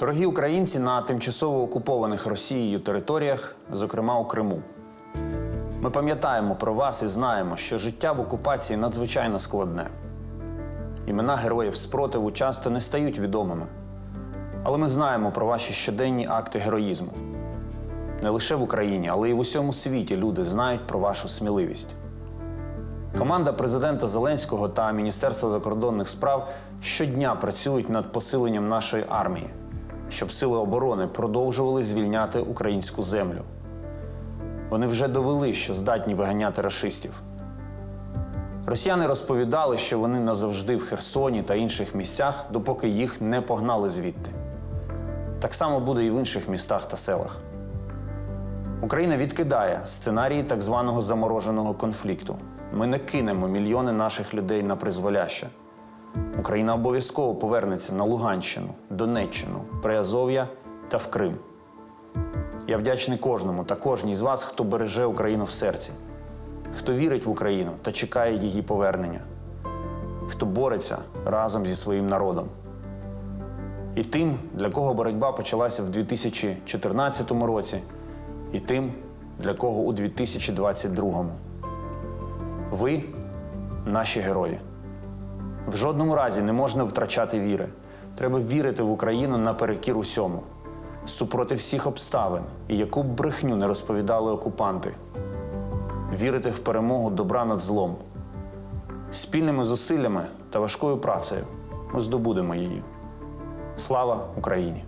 Дорогі українці на тимчасово окупованих Росією територіях, зокрема у Криму. Ми пам'ятаємо про вас і знаємо, що життя в окупації надзвичайно складне. Імена героїв спротиву часто не стають відомими. Але ми знаємо про ваші щоденні акти героїзму. Не лише в Україні, але й в усьому світі люди знають про вашу сміливість. Команда президента Зеленського та Міністерства закордонних справ щодня працюють над посиленням нашої армії, щоб сили оборони продовжували звільняти українську землю. Вони вже довели, що здатні виганяти рашистів. Росіяни розповідали, що вони назавжди в Херсоні та інших місцях, допоки їх не погнали звідти. Так само буде і в інших містах та селах. Україна відкидає сценарії так званого замороженого конфлікту. Ми не кинемо мільйони наших людей на призволяще. Україна обов'язково повернеться на Луганщину, Донеччину, Приазов'я та в Крим. Я вдячний кожному та кожній з вас, хто береже Україну в серці, хто вірить в Україну та чекає її повернення, хто бореться разом зі своїм народом. І тим, для кого боротьба почалася в 2014 році, і тим, для кого у 2022. Ви наші герої. В жодному разі не можна втрачати віри. Треба вірити в Україну наперекір усьому, супроти всіх обставин, і яку б брехню не розповідали окупанти. Вірити в перемогу добра над злом. Спільними зусиллями та важкою працею ми здобудемо її. Слава Україні!